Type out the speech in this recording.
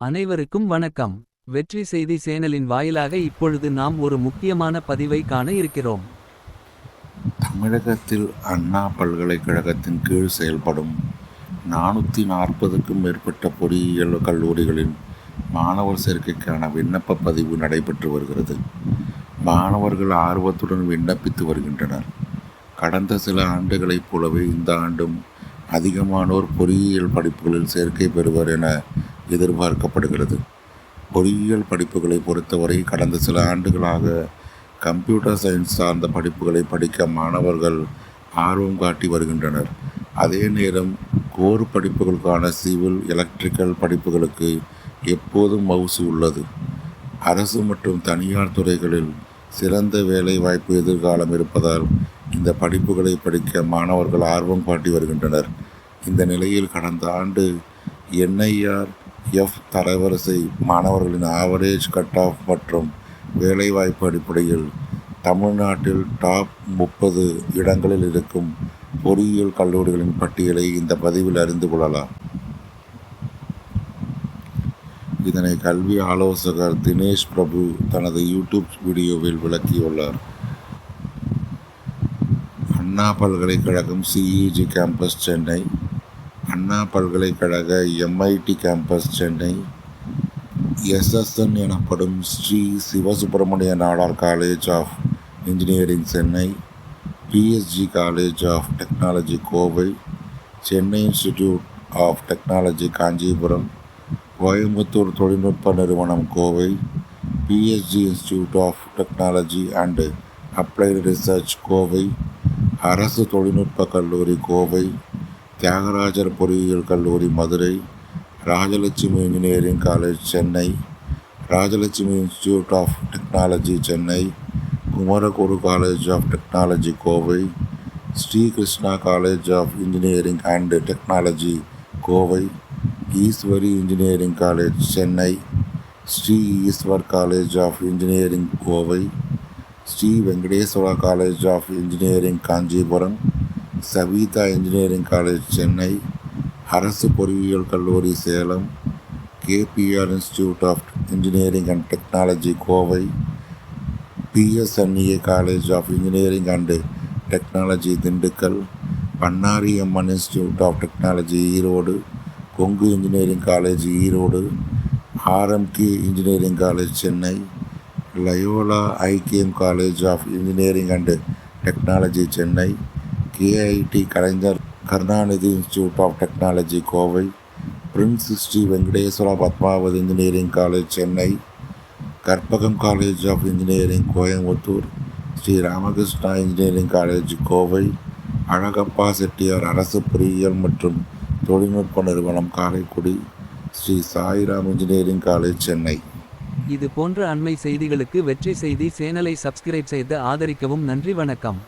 அனைவருக்கும் வணக்கம். வெற்றி செய்தி சேனலின் வாயிலாக இப்பொழுது நாம் ஒரு முக்கியமான பதிவை காண இருக்கிறோம். தமிழகத்தில் அண்ணா பல்கலைக்கழகத்தின் கீழ் செயல்படும் நானூற்றி நாற்பதுக்கும் மேற்பட்ட பொறியியல் கல்லூரிகளின் மாணவர் சேர்க்கைக்கான விண்ணப்ப பதிவு நடைபெற்று வருகிறது. மாணவர்கள் ஆர்வத்துடன் விண்ணப்பித்து வருகின்றனர். கடந்த சில ஆண்டுகளைப் போலவே இந்த ஆண்டும் அதிகமானோர் பொறியியல் படிப்புகளில் சேர்க்கை பெறுவர் என எதிர்பார்க்கப்படுகிறது. பொறியியல் படிப்புகளை பொறுத்தவரை கடந்த சில ஆண்டுகளாக கம்ப்யூட்டர் சயின்ஸ் சார்ந்த படிப்புகளை படிக்க மாணவர்கள் ஆர்வம் காட்டி வருகின்றனர். அதே நேரம் கோர் படிப்புகளுக்கான சிவில் எலக்ட்ரிக்கல் படிப்புகளுக்கு எப்போதும் மவுசு உள்ளது. அரசு மற்றும் தனியார் துறைகளில் சிறந்த வேலை வாய்ப்பு எதிர்காலம் இருப்பதால் இந்த படிப்புகளை படிக்க மாணவர்கள் ஆர்வம் காட்டி வருகின்றனர். இந்த நிலையில் கடந்த ஆண்டு என்ஐஆர் எஃப் தரவரிசை மாணவர்களின் ஆவரேஜ் கட் ஆஃப் மற்றும் வேலைவாய்ப்பு அடிப்படையில் தமிழ்நாட்டில் டாப் முப்பது இடங்களில் இருக்கும் பொறியியல் கல்லூரிகளின் பட்டியலை இந்த பதிவில் அறிந்து கொள்ளலாம். இதனை கல்வி ஆலோசகர் தினேஷ் பிரபு தனது யூடியூப் வீடியோவில் விளக்கியுள்ளார். அண்ணா பல்கலைக்கழகம் சிஇஜி கேம்பஸ் சென்னை. அண்ணா பல்கலைக்கழக எம்ஐடி கேம்பஸ் சென்னை. எஸ்எஸ்என் எனப்படும் Shri Sivasubramaniya Nadar college of engineering Chennai. PSG college of technology Kovai. Chennai institute of technology Kanchipuram. Coimbatore தொழில்நுட்ப நிறுவனம் Kovai. PSG institute of technology and applied research Kovai. அரசு தொழில்நுட்ப கல்லூரி கோவை. தியாகராஜர் பொறியியல் கல்லூரி Madurai Rajalakshmi engineering college Chennai Rajalakshmi institute of technology Chennai Kumaraguru college of technology Kovai Shri Krishna college of engineering and technology Kovai Eswari engineering college Chennai Shri Eswar college of engineering Kovai Shri Venkateswara college of engineering Kanchipuram Saveetha engineering college Chennai அரசு பொறியியல் கல்லூரி Salem KPR institute of engineering and technology Kovai PSNA college of engineering and technology Dindigul Bannari Amman institute of technology Erode Kongu engineering college Erode RMK engineering college Chennai Loyola ICAM college of engineering and technology Chennai KIT Kalaignar Karunanidhi institute of technology Kovai Prince Shri Venkateswara Padmavathy engineering college Chennai Karpagam college of engineering Coimbatore Shri Ramakrishna engineering college Kovai Alagappa Chettiar அரசு பொறியியல் மற்றும் தொழில்நுட்ப நிறுவனம் Karaikudi Sri Sairam engineering college Chennai. இது போன்ற அண்மை செய்திகளுக்கு வெற்றி செய்தி சேனலை சப்ஸ்கிரைப் செய்து ஆதரிக்கவும் நன்றி வணக்கம்.